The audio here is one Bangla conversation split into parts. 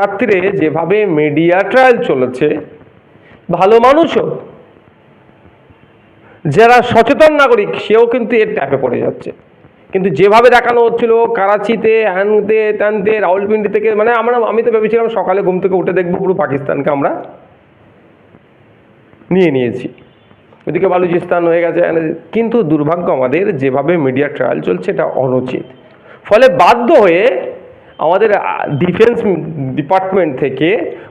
রাত্রিরে যেভাবে মিডিয়া ট্রায়াল চলেছে, ভালো মানুষও, যারা সচেতন নাগরিক, সেও কিন্তু এর ট্যাপে পড়ে যাচ্ছে। কিন্তু যেভাবে দেখানো হচ্ছিল, কারাচিতে হ্যানতে ত্যানতে রাউলপিন্ডি থেকে মানে আমরা, আমি তো ভেবেছিলাম সকালে ঘুম থেকে উঠে দেখব পুরো পাকিস্তানকে আমরা নিয়ে নিয়েছি। ওদিকে বালুচিস্তান হয়ে গেছে কিন্তু দুর্ভাগ্য আমাদের, যেভাবে মিডিয়া ট্রায়াল চলছে, এটা অনুচিত। ফলে বাধ্য হয়ে আমাদের ডিফেন্স ডিপার্টমেন্ট থেকে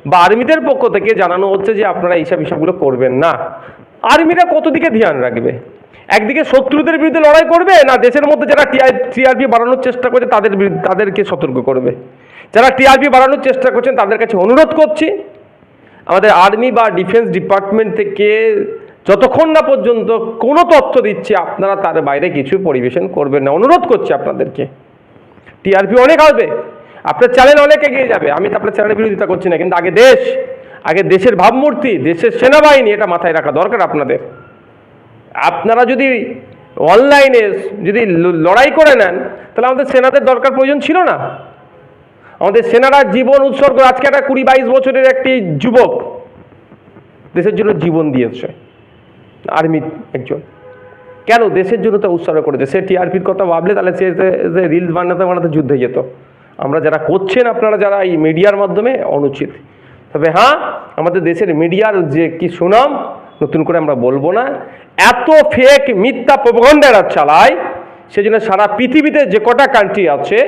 বা আর্মিদের পক্ষ থেকে জানানো হচ্ছে যে আপনারা এইসব হিসাবগুলো করবেন না। আর্মিরা কত দিকে ধ্যান রাখবে? একদিকে শত্রুদের বিরুদ্ধে লড়াই করবে না দেশের মধ্যে যারা টিআরপি বাড়ানোর চেষ্টা করছে তাদের তাদেরকে সতর্ক করবে? যারা টিআরপি বাড়ানোর চেষ্টা করছেন তাদের কাছে অনুরোধ করছি, আমাদের আর্মি বা ডিফেন্স ডিপার্টমেন্ট থেকে যতক্ষণ না পর্যন্ত কোনো তথ্য দিচ্ছে আপনারা তার বাইরে কিছু পরিবেশন করবেন না। অনুরোধ করছি আপনাদেরকে। টিআরপি অনেক আসবে। আপনার চ্যানেল অনেক এগিয়ে যাবে। আমি তো আপনার চ্যানেলের বিরোধিতা করছি না, কিন্তু আগে দেশ, আগে দেশের ভাবমূর্তি, দেশের সেনাবাহিনী এটা মাথায় রাখা দরকার আপনাদের। আপনারা যদি অনলাইনে যদি লড়াই করে নেন, তাহলে আমাদের সেনাদের দরকার প্রয়োজন ছিল না। আমাদের সেনারা জীবন উৎসর্গ, আজকে একটা কুড়ি বাইশ বছরের একটি যুবক দেশের জন্য জীবন দিয়েছে, আর্মি একজন। কেন দেশের জন্য তো উৎসর্গ করেছে? সে টিআরপির কথা ভাবলে তাহলে সে রিলস বানাতে বানাতে যুদ্ধে যেত। আমরা যারা করছেন আপনারা যারা এই মিডিয়ার মাধ্যমে অনুচিত। তবে হ্যাঁ আমাদের দেশের মিডিয়ার যে কি সুনাম, নতুন করে আমরা বলব না, এত ফেক মিথ্যা প্রবন্ধেরা চালায়, সেজন্য সারা পৃথিবীতে যে কটা কান্ট্রি আছে,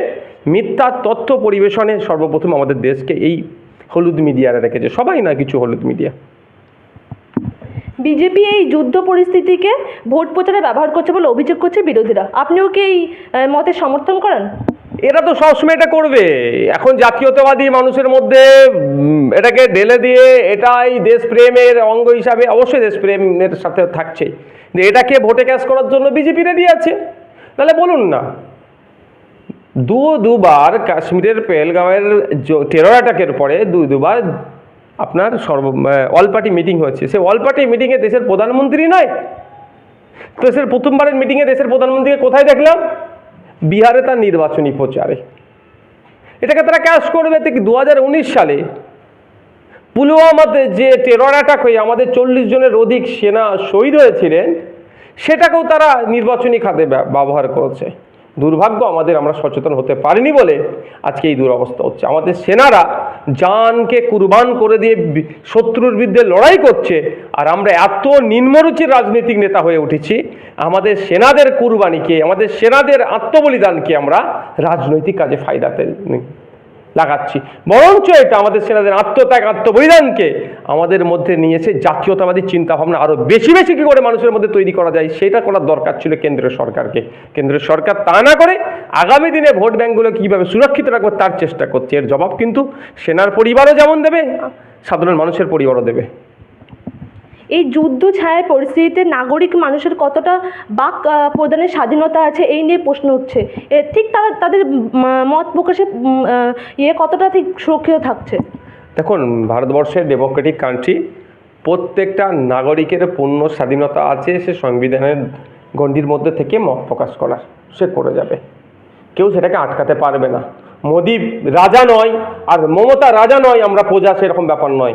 মিথ্যা তথ্য পরিবেশনে সর্বপ্রথম আমাদের দেশকে এই হলুদ মিডিয়ারা রেখেছে। সবাই না কিছু হলুদ মিডিয়া। বিজেপি এই যুদ্ধ পরিস্থিতিকে ভোট প্রচারে ব্যবহার করছে বলে অভিযোগ করছে বিরোধীরা। আপনিও কি এই মতে সমর্থন করেন? এরা তো সবসময় এটা করবে। এখন জাতীয়তাবাদী মানুষের মধ্যে এটাকে ঢেলে দিয়ে এটাই দেশপ্রেমের অঙ্গ হিসাবে অবশ্যই দেশপ্রেমের সাথে থাকছে। এটাকে ভোটে ক্যাশ করার জন্য বিজেপি রেডি আছে। তাহলে বলুন না। দু দুবার কাশ্মীরের পেহেলগাঁওয়ের টেরর অ্যাটাকের পরে দু দুবার আপনার সর্ব অল পার্টি মিটিং হয়েছে। সে অল পার্টি মিটিংয়ে দেশের প্রধানমন্ত্রী নয়। দেশের প্রথমবারের মিটিংয়ে দেশের প্রধানমন্ত্রীকে কোথায় দেখলাম? বিহারে তার নির্বাচনী প্রচারে। এটাকে তারা ক্যাশ করবে থেকে দু হাজার উনিশ সালে। পুলওয়ামাতে যে টেরর অ্যাটাক হয়ে আমাদের চল্লিশ জনের অধিক সেনা শহীদ হয়েছিলেন, সেটাকেও তারা নির্বাচনী খাতে ব্যবহার করেছে। দুর্ভাগ্য আমাদের আমরা সচেতন হতে পারিনি বলে আজকে এই দুরবস্থা হচ্ছে। আমাদের সেনারা জানকে কুরবান করে দিয়ে শত্রুর বিরুদ্ধে লড়াই করছে আর আমরা এত নিম্নরুচির রাজনৈতিক নেতা হয়ে উঠেছি, আমাদের সেনাদের কুরবানিকে, আমাদের সেনাদের আত্মবলিদানকে আমরা রাজনৈতিক কাজে ফায়দাতে নি- লাগাচ্ছি। বরঞ্চ এটা আমাদের সেনাদের আত্মত্যাগ, আত্মবলিদানকে আমাদের মধ্যে নিয়ে নিয়েছে জাতীয়তাবাদী চিন্তাভাবনা আরও বেশি বেশি কী করে মানুষের মধ্যে তৈরি করা যায়, সেটা করার দরকার ছিল কেন্দ্রীয় সরকারকে। কেন্দ্রীয় সরকার তা না করে আগামী দিনে ভোট ব্যাঙ্কগুলো কীভাবে সুরক্ষিত রাখবে তার চেষ্টা করছে। এর জবাব কিন্তু সেনার পরিবারও যেমন দেবে, সাধারণ মানুষের পরিবারও দেবে। এই যুদ্ধ ছায়ার পরিস্থিতিতে নাগরিক মানুষের কতটা বাক প্রদানের স্বাধীনতা আছে এই নিয়ে প্রশ্ন উঠছে। এ, ঠিক তারা তাদের মত প্রকাশে ইয়ে কতটা ঠিক সুরক্ষিত থাকছে? দেখুন ভারতবর্ষের ডেমোক্রেটিক কান্ট্রি প্রত্যেকটা নাগরিকের পূর্ণ স্বাধীনতা আছে সে সংবিধানের গণ্ডির মধ্যে থেকে মত প্রকাশ করার সে করে যাবে। কেউ সেটাকে আটকাতে পারবে না। মোদি রাজা নয় আর মমতা রাজা নয় আমরা প্রজা সেরকম ব্যাপার নয়।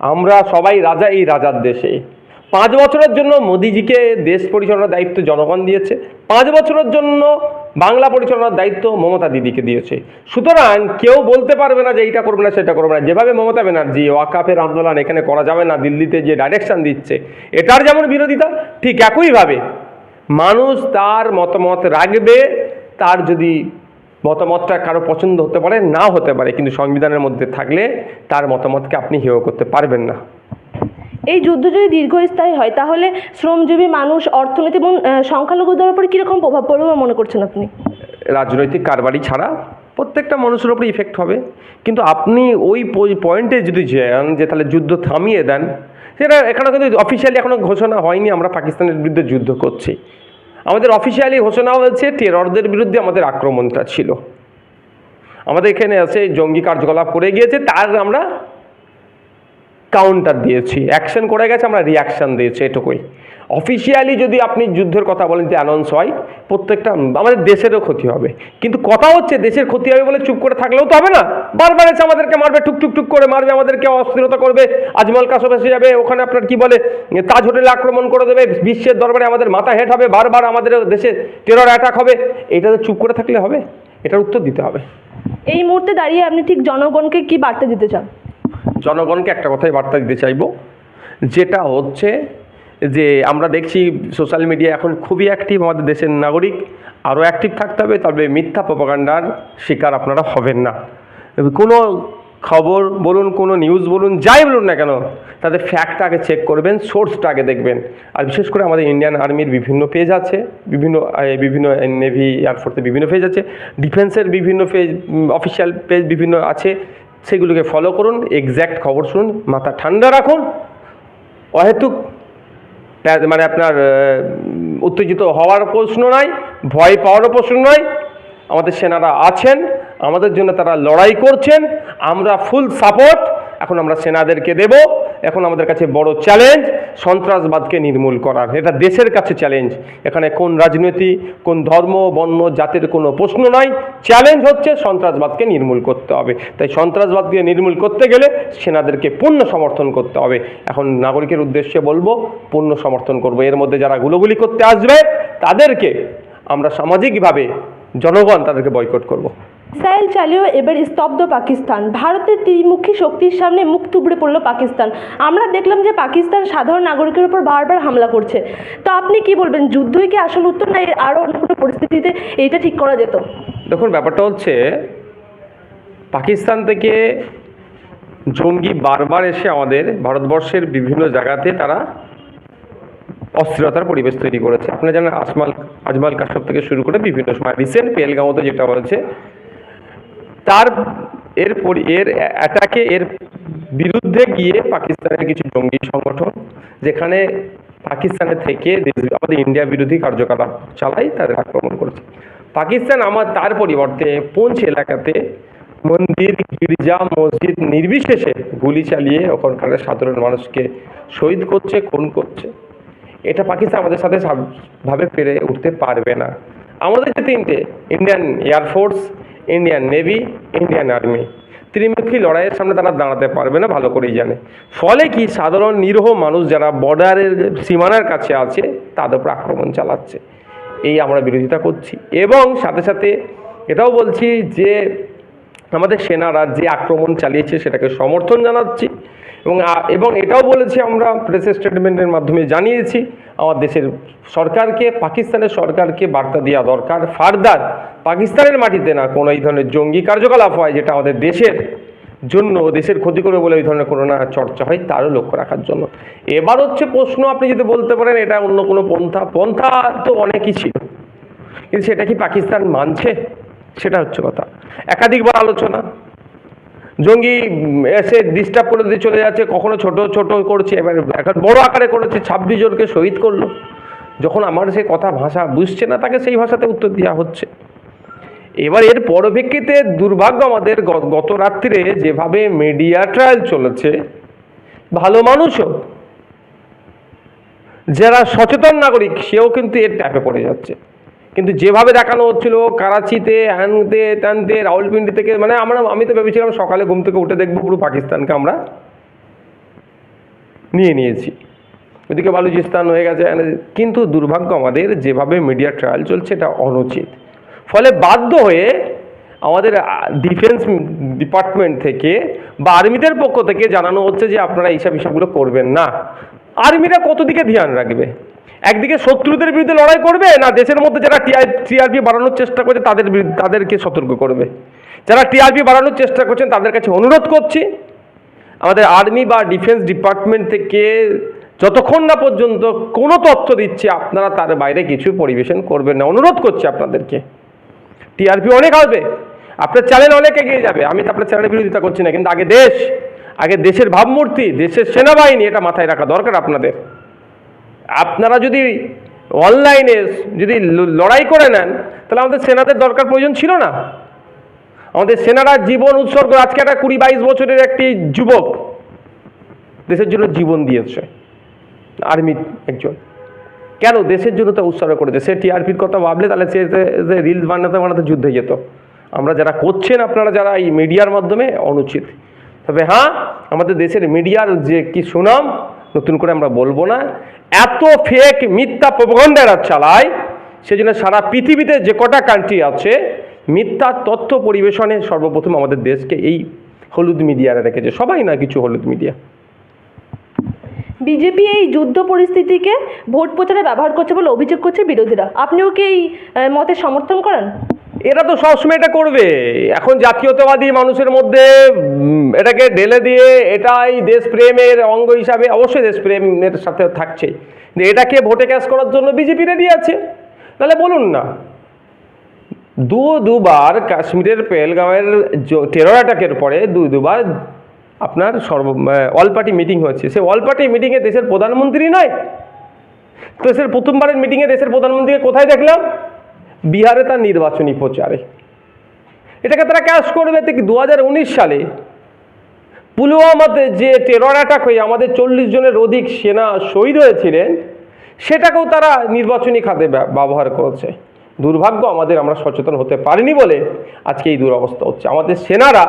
আমরা সবাই রাজা, এই রাজার দেশে। পাঁচ বছরের জন্য মোদিজিকে দেশ পরিচালনার দায়িত্ব জনগণ দিয়েছে। পাঁচ বছরের জন্য বাংলা পরিচালনার দায়িত্ব মমতা দিদিকে দিয়েছে। সুতরাং কেউ বলতে পারবে না যে এইটা করবে না, সেটা করবে না। যেভাবে মমতা ব্যানার্জি ওয়াকাফের আন্দোলন এখানে করা যাবে না, দিল্লিতে যে ডাইরেকশন দিচ্ছে, এটার যেমন বিরোধিতা, ঠিক একইভাবে মানুষ তার মতামত রাখবে, তার যদি মতামতটা কারও পছন্দ হতে পারে না হতে পারে কিন্তু সংবিধানের মধ্যে থাকলে তার মতামতকে আপনি হেয় করতে পারবেন না। এই যুদ্ধ যদি দীর্ঘস্থায়ী হয় তাহলে শ্রমজীবী মানুষ অর্থনীতি এবং সংখ্যালঘুদের উপর কীরকম প্রভাব পড়বে মনে করছেন আপনি? রাজনৈতিক কারবারি ছাড়া প্রত্যেকটা মানুষের উপরে ইফেক্ট হবে। কিন্তু আপনি ওই পয়েন্টে যদি যান যে তাহলে যুদ্ধ থামিয়ে দেন সেটা এখানে কিন্তু অফিসিয়ালি এখনও ঘোষণা হয়নি আমরা পাকিস্তানের বিরুদ্ধে যুদ্ধ করছি। আমাদের অফিসিয়ালি ঘোষণা হয়েছে টেররদের বিরুদ্ধে আমাদের আক্রমণটা ছিল। আমাদের এখানে আছে জঙ্গি কার্যকলাপ করে গিয়েছে, তার আমরা কাউন্টার দিয়েছি। অ্যাকশন করে গেছে, আমরা রিয়াকশান দিয়েছি এটুকুই। অফিসিয়ালি যদি আপনি যুদ্ধের কথা বলেন যে অ্যানাউন্স হয় প্রত্যেকটা আমাদের দেশেরও ক্ষতি হবে। কিন্তু কথা হচ্ছে দেশের ক্ষতি হবে বলে চুপ করে থাকলেও তো হবে না। বারবার এসে আমাদেরকে মারবে টুক টুক টুক করে মারবে আমাদেরকে অস্থিরতা করবে আজমল কাসব এসে যাবে ওখানে আপনার কি বলে তাজ হোটেলে আক্রমণ করে দেবে বিশ্বের দরবারে আমাদের মাথা হেট হবে বারবার আমাদের দেশে টেরর অ্যাটাক হবে। এটাতে চুপ করে থাকলে হবে এটার উত্তর দিতে হবে। এই মুহূর্তে দাঁড়িয়ে আপনি ঠিক জনগণকে কি বার্তা দিতে চান? জনগণকে একটা কথাই বার্তা দিতে চাইব যেটা হচ্ছে যে আমরা দেখছি সোশ্যাল মিডিয়া এখন খুবই অ্যাক্টিভ আমাদের দেশের নাগরিক, আরও অ্যাক্টিভ থাকতে হবে, তবে মিথ্যা প্রপাগান্ডার শিকার আপনারা হবেন না। কোনো খবর বলুন, কোনো নিউজ বলুন, যাই বলুন না কেন, তাদের ফ্যাক্টটা আগে চেক করবেন সোর্সটা আগে দেখবেন। আর বিশেষ করে আমাদের ইন্ডিয়ান আর্মির বিভিন্ন পেজ আছে, বিভিন্ন বিভিন্ন নেভি এয়ারফোর্সের বিভিন্ন পেজ আছে ডিফেন্সের বিভিন্ন পেজ অফিসিয়াল পেজ বিভিন্ন আছে, সেগুলোকে ফলো করুন এক্স্যাক্ট খবর শুনুন, মাথা ঠান্ডা রাখুন, অহেতুক মানে আপনার উত্তেজিত হওয়ার প্রশ্ন নয় ভয় পাওয়ারও প্রশ্ন নয় আমাদের সেনারা আছেন, আমাদের জন্য তারা লড়াই করছেন, আমরা ফুল সাপোর্ট এখন আমরা সেনাদেরকে দেব। এখন আমাদের কাছে বড় চ্যালেঞ্জ সন্ত্রাসবাদকে নির্মূল করার। এটা দেশের কাছে চ্যালেঞ্জ এখানে কোন রাজনীতি, কোন ধর্ম, বর্ণ, জাতের কোনো প্রশ্ন নয় চ্যালেঞ্জ হচ্ছে সন্ত্রাসবাদকে নির্মূল করতে হবে। তাই সন্ত্রাসবাদকে নির্মূল করতে গেলে সেনাদেরকে পূর্ণ সমর্থন করতে হবে। এখন নাগরিকের উদ্দেশ্যে বলব, পূর্ণ সমর্থন করব। এর মধ্যে যারা গুলোগুলি করতে আসবে, তাদেরকে আমরা সামাজিকভাবে জনগণ তাদেরকে বয়কট করব। মিসাইল চালিয়েও এবার স্তব্ধ পাকিস্তান। ভারতের ত্রিমুখী শক্তির সামনে মুখ থুবড়ে পড়ল পাকিস্তান। আমরা দেখলাম যে পাকিস্তান সাধারণ নাগরিকের উপর বারবার হামলা করছে। তো আপনি কি বলবেন, যুদ্ধই কি আসল উত্তর, না এর আরও অন্য কোনো পরিস্থিতিতে এইটা ঠিক করা যেত? দেখুন, ব্যাপারটা হচ্ছে, পাকিস্তান থেকে জঙ্গি বারবার এসে আমাদের ভারতবর্ষের বিভিন্ন জায়গাতে তারা অস্থিরতার পরিবেশ তৈরি করেছে। আপনারা জানেন, আজমাল আজমাল কাশ্যপ থেকে শুরু করে বিভিন্ন সময় রিসেন্ট পেলগাঁওতে যেটা হয়েছে তার এর এর অ্যাটাকে এর বিরুদ্ধে গিয়ে পাকিস্তানের কিছু জঙ্গি সংগঠন, যেখানে পাকিস্তানের থেকে আমাদের ইন্ডিয়া বিরোধী কার্যকলাপ চালাই তাদের আক্রমণ করেছে। পাকিস্তান আমার, তার পরিবর্তে পুঞ্চ এলাকাতে মন্দির, গির্জা, মসজিদ নির্বিশেষে গুলি চালিয়ে ওখানকার সাধারণ মানুষকে শহীদ করছে, খুন করছে। এটা পাকিস্তান আমাদের সাথে ভাবে পেরে উঠতে পারবে না। আমাদের যে তিনটে, Indian air force Indian navy Indian army ত্রিমুখী লড়াইয়ের সামনে তারা দাঁড়াতে পারবে না, ভালো করেই জানে। ফলে কি সাধারণ নিরহ মানুষ যারা বর্ডারের সীমানার কাছে আছে, তাদের উপর আক্রমণ চালাচ্ছে। এই আমরা বিরোধিতা করছি। এবং সাথে সাথে এটাও বলছি যে, আমাদের সেনারা যে আক্রমণ চালিয়েছে, সেটাকে সমর্থন জানাচ্ছি। এবং এবং এটাও বলেছি আমরা প্রেস স্টেটমেন্টের মাধ্যমে জানিয়েছি, আমার দেশের সরকারকে, পাকিস্তানের সরকারকে বার্তা দেওয়া দরকার। ফার্দার, পাকিস্তানের মাটিতে না কোনো এই ধরনের জঙ্গি কার্যকলাপ হয় যেটা আমাদের দেশের জন্য, দেশের ক্ষতি করবে বলে ওই ধরনের কোনো না চর্চা হয়, তারও লক্ষ্য রাখার জন্য। এবার হচ্ছে প্রশ্ন, আপনি যদি বলতে পারেন, এটা অন্য কোনো পন্থা পন্থা তো অনেকই ছিল। কিন্তু সেটা কি পাকিস্তান মানছে? সেটা হচ্ছে কথা। একাধিকবার আলোচনা। জঙ্গি এসে ডিস্টার্ব করে দিয়ে চলে যাচ্ছে, কখনো ছোট ছোট করছে। এবার এখন বড় আকারে করেছে, ছাব্বিশ জনকে শহীদ করল। যখন আমার সে কথা ভাষা বুঝছে না, তাকে সেই ভাষাতে উত্তর দেওয়া হচ্ছে। এবার এর পরিপ্রেক্ষিতে দুর্ভাগ্য আমাদের, গত রাত্রিরে যেভাবে মিডিয়া ট্রায়াল চলেছে, ভালো মানুষও, যারা সচেতন নাগরিক, সেও কিন্তু এর ট্যাপে পড়ে যাচ্ছে। কিন্তু যেভাবে দেখানো হচ্ছিল, কারাচিতে হ্যানতে ত্যানতে রাউলপিন্ডি থেকে মানে আমরা, আমি তো ভেবেছিলাম সকালে ঘুম থেকে উঠে দেখব পুরো পাকিস্তানকে আমরা নিয়ে নিয়েছি। ওদিকে বালুচিস্তান হয়ে গেছে। কিন্তু দুর্ভাগ্য আমাদের, যেভাবে মিডিয়া ট্রায়াল চলছে, এটা অনুচিত। ফলে বাধ্য হয়ে আমাদের ডিফেন্স ডিপার্টমেন্ট থেকে বা আর্মিদের পক্ষ থেকে জানানো হচ্ছে যে আপনারা এইসব হিসাবগুলো করবেন না। আর্মিরা কত দিকে ধ্যান রাখবে? একদিকে শত্রুদের বিরুদ্ধে লড়াই করবে না দেশের মধ্যে যারা টিআরপি বাড়ানোর চেষ্টা করছে তাদের তাদেরকে সতর্ক করবে। যারা টিআরপি বাড়ানোর চেষ্টা করছেন তাদের কাছে অনুরোধ করছি, আমাদের আর্মি বা ডিফেন্স ডিপার্টমেন্ট থেকে যতক্ষণ না পর্যন্ত কোনো তথ্য দিচ্ছে আপনারা তার বাইরে কিছু পরিবেশন করবেন না। অনুরোধ করছি আপনাদেরকে। টিআরপি অনেক আসবে আপনার চ্যানেল অনেক এগিয়ে যাবে। আমি তো আপনার চ্যানেলের বিরোধিতা করছি না, কিন্তু আগে দেশ, আগে দেশের ভাবমূর্তি, দেশের সেনাবাহিনী এটা মাথায় রাখা দরকার আপনাদের। আপনারা যদি অনলাইনে যদি লড়াই করে নেন, তাহলে আমাদের সেনাদের দরকার প্রয়োজন ছিল না। আমাদের সেনারা জীবন উৎসর্গ, আজকে একটা কুড়ি বাইশ বছরের একটি যুবক দেশের জন্য জীবন দিয়েছে, আর্মি একজন। কেন দেশের জন্য তো উৎসর্গ করেছে? সে টিআরপির কথা ভাবলে তাহলে সে রিলস বানাতে বানাতে যুদ্ধে যেত। আমরা যারা করছেন, আপনারা যারা এই মিডিয়ার মাধ্যমে অনুচিত। তবে হ্যাঁ আমাদের দেশের মিডিয়ার যে কি সুনাম নতুন করে আমরা বলব না। এত ফেক মিথ্যা প্রবন্ধেরা চালায়, সেজন্য সারা পৃথিবীতে যে কটা কান্ট্রি আছে, মিথ্যা তথ্য পরিবেশনে সর্বপ্রথম আমাদের দেশকে এই হলুদ মিডিয়ারা রেখেছে। সবাই না কিছু হলুদ মিডিয়া। বিজেপি এই যুদ্ধ পরিস্থিতিকে ভোট প্রচারে ব্যবহার করছে বলে অভিযোগ করছে বিরোধীরা। আপনিও কি এই মতের সমর্থন করেন? এরা তো সবসময় এটা করবে। এখন জাতীয়তাবাদী মানুষের মধ্যে এটাকে ঢেলে দিয়ে এটাই দেশপ্রেমের অঙ্গ হিসাবে অবশ্যই দেশপ্রেমের সাথে থাকছে। এটাকে ভোটে ক্যাশ করার জন্য বিজেপি রেডি আছে। তাহলে বলুন না। দু দুবার কাশ্মীরের পেহেলগাঁওয়ের টেরর অ্যাটাকের পরে দু দুবার আপনার সর্ব অল পার্টি মিটিং হয়েছে। সে অল পার্টি মিটিংয়ে দেশের প্রধানমন্ত্রী নয়। দেশের প্রথমবারের মিটিংয়ে দেশের প্রধানমন্ত্রীকে কোথায় দেখলাম? বিহারে তার নির্বাচনী প্রচারে। এটাকে তারা ক্যাশ করবে থেকে দু হাজার উনিশ সালে। পুলওয়ামাতে যে টেরর অ্যাটাক হয়ে আমাদের চল্লিশ জনের অধিক সেনা শহীদ হয়েছিলেন, সেটাকেও তারা নির্বাচনী খাতে ব্যবহার করছে। দুর্ভাগ্য আমাদের আমরা সচেতন হতে পারিনি বলে আজকে এই দুরবস্থা হচ্ছে। আমাদের সেনারা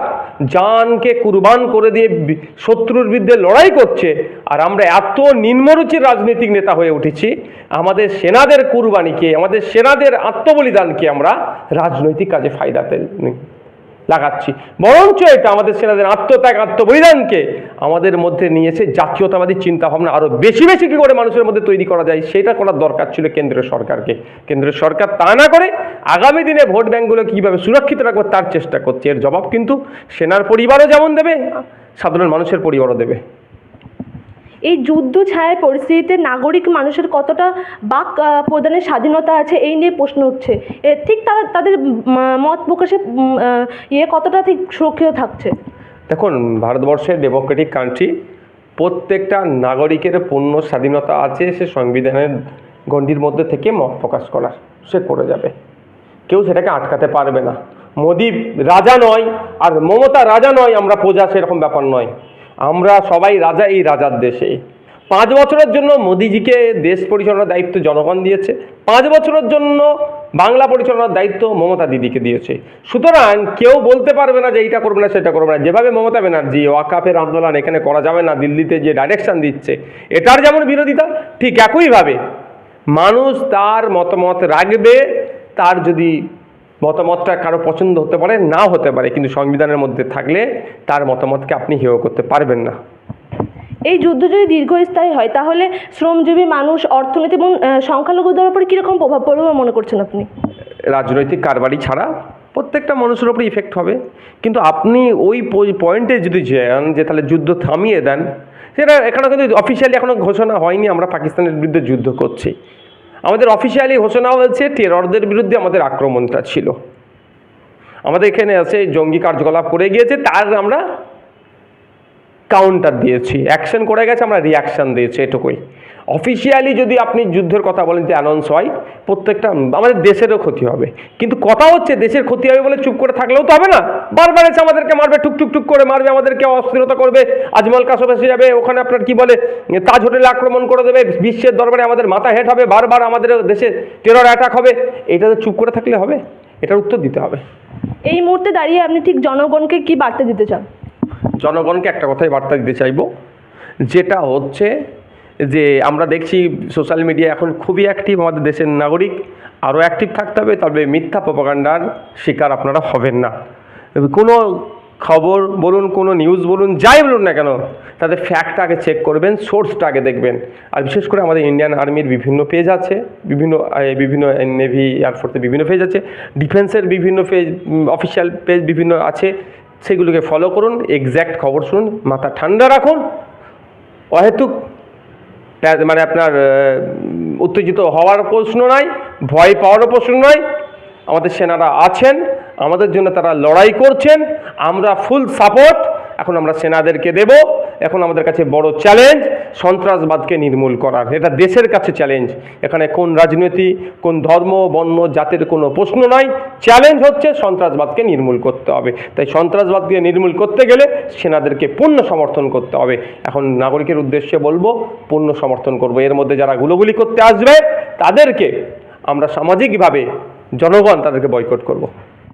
জানকে কুরবান করে দিয়ে শত্রুর বিরুদ্ধে লড়াই করছে, আর আমরা এত নিম্নরুচির রাজনৈতিক নেতা হয়ে উঠেছি, আমাদের সেনাদের কুরবানিকে, আমাদের সেনাদের আত্মবলিদানকে আমরা রাজনৈতিক কাজে ফায়দাতে নি- লাগাচ্ছি। বরঞ্চ এটা আমাদের সেনাদের আত্মত্যাগ, আত্মবলিদানকে আমাদের মধ্যে নিয়ে এসে জাতীয়তাবাদী চিন্তাভাবনা আরও বেশি বেশি কী করে মানুষের মধ্যে তৈরি করা যায়, সেটা করার দরকার ছিল কেন্দ্রীয় সরকারকে। কেন্দ্রীয় সরকার তা না করে আগামী দিনে ভোট ব্যাঙ্কগুলো কীভাবে সুরক্ষিত রাখবে তার চেষ্টা করছে। এর জবাব কিন্তু সেনার পরিবারও যেমন দেবে, সাধারণ মানুষের পরিবারও দেবে। এই যুদ্ধ ছায়া পরিস্থিতিতে নাগরিক মানুষের কতটা বাক প্রদানের স্বাধীনতা আছে এই নিয়ে প্রশ্ন উঠছে। ঠিক তারা তাদের মত প্রকাশে ইয়ে কতটা ঠিক সুরক্ষিত থাকছে? দেখুন, ভারতবর্ষের ডেমোক্রেটিক কান্ট্রি, প্রত্যেকটা নাগরিকের পূর্ণ স্বাধীনতা আছে সে সংবিধানের গণ্ডির মধ্যে থেকে মত প্রকাশ করার সে করে যাবে। কেউ সেটাকে আটকাতে পারবে না। মোদী রাজা নয় আর মমতা রাজা নয়, আমরা প্রজা সেরকম ব্যাপার নয়। আমরা সবাই রাজা এই রাজার দেশে। পাঁচ বছরের জন্য মোদিজিকে দেশ পরিচালনার দায়িত্ব জনগণ দিয়েছে। পাঁচ বছরের জন্য বাংলা পরিচালনার দায়িত্ব মমতা দিদিকে দিয়েছে। সুতরাং কেউ বলতে পারবে না যে এইটা করবে না, সেটা করবে না। যেভাবে মমতা ব্যানার্জি ওয়াকাফের আন্দোলন এখানে করা যাবে না, দিল্লিতে যে ডাইরেকশন দিচ্ছে, এটার যেমন বিরোধিতা, ঠিক একইভাবে মানুষ তার মতামত রাখবে, তার যদি মতামতটা কারও পছন্দ হতে পারে নাও হতে পারে কিন্তু সংবিধানের মধ্যে থাকলে তার মতামতকে আপনি হেয় করতে পারবেন না। এই যুদ্ধ যদি দীর্ঘস্থায়ী হয় তাহলে শ্রমজীবী মানুষ অর্থনীতি এবং সংখ্যালঘুদের উপর কীরকম প্রভাব পড়বে বলে মনে করছেন আপনি? রাজনৈতিক কারবারি ছাড়া প্রত্যেকটা মানুষের উপরে ইফেক্ট হবে। কিন্তু আপনি ওই পয়েন্টে যদি যান যে তাহলে যুদ্ধ থামিয়ে দেন সেটা এখানে কিন্তু অফিসিয়ালি এখনও ঘোষণা হয়নি আমরা পাকিস্তানের বিরুদ্ধে যুদ্ধ করছি। আমাদের অফিসিয়ালি ঘোষণা হয়েছে টেররদের বিরুদ্ধে আমাদের আক্রমণটা ছিল। আমাদের এখানে আছে জঙ্গি কার্যকলাপ করে গিয়েছে, তার আমরা কাউন্টার দিয়েছি। অ্যাকশন করে গেছে, আমরা রিয়াকশান দিয়েছি, এটুকুই। অফিসিয়ালি যদি আপনি যুদ্ধের কথা বলেন যে অ্যানাউন্স হয় প্রত্যেকটা আমাদের দেশেরও ক্ষতি হবে। কিন্তু কথা হচ্ছে দেশের ক্ষতি হবে বলে চুপ করে থাকলেও তো হবে না। বারবার এসে আমাদেরকে মারবে টুক টুক টুক করে মারবে আমাদেরকে অস্থিরতা করবে। আজমল কাসব এসে যাবে ওখানে আপনার কি বলে তাজ হোটেলে আক্রমণ করে দেবে বিশ্বের দরবারে আমাদের মাথা হেট হবে বারবার আমাদের দেশে টেরর অ্যাটাক হবে। এটা তো চুপ করে থাকলে হবে এটার উত্তর দিতে হবে। এই মুহূর্তে দাঁড়িয়ে আপনি ঠিক জনগণকে কি বার্তা দিতে চান? জনগণকে একটা কথাই বার্তা দিতে চাইব যেটা হচ্ছে যে আমরা দেখছি সোশ্যাল মিডিয়া এখন খুবই অ্যাক্টিভ আমাদের দেশের নাগরিক, আরও অ্যাক্টিভ থাকতে হবে, তবে মিথ্যা প্রপাগান্ডার শিকার আপনারা হবেন না। কোনো খবর বলুন, কোনো নিউজ বলুন, যাই বলুন না কেন, তাদের ফ্যাক্টটা আগে চেক করবেন সোর্সটা আগে দেখবেন। আর বিশেষ করে আমাদের ইন্ডিয়ান আর্মির বিভিন্ন পেজ আছে, বিভিন্ন বিভিন্ন নেভি এয়ারফোর্সের বিভিন্ন পেজ আছে ডিফেন্সের বিভিন্ন পেজ অফিসিয়াল পেজ বিভিন্ন আছে, সেগুলোকে ফলো করুন এক্স্যাক্ট খবর শুনুন, মাথা ঠান্ডা রাখুন, অহেতুক মানে আপনার উত্তেজিত হওয়ার প্রশ্ন নয় ভয় পাওয়ারও প্রশ্ন নয় আমাদের সেনারা আছেন, আমাদের জন্য তারা লড়াই করছেন, আমরা ফুল সাপোর্ট এখন আমরা সেনাদেরকে দেব। এখন আমাদের কাছে বড় চ্যালেঞ্জ সন্ত্রাসবাদকে নির্মূল করার। এটা দেশের কাছে চ্যালেঞ্জ এখানে কোন রাজনীতি, কোন ধর্ম, বর্ণ, জাতের কোনো প্রশ্ন নয় চ্যালেঞ্জ হচ্ছে সন্ত্রাসবাদকে নির্মূল করতে হবে। তাই সন্ত্রাসবাদকে নির্মূল করতে গেলে সেনাদেরকে পূর্ণ সমর্থন করতে হবে। এখন নাগরিকের উদ্দেশ্যে বলব, পূর্ণ সমর্থন করব। এর মধ্যে যারা গুলোগুলি করতে আসবে, তাদেরকে আমরা সামাজিকভাবে জনগণ তাদেরকে বয়কট করব।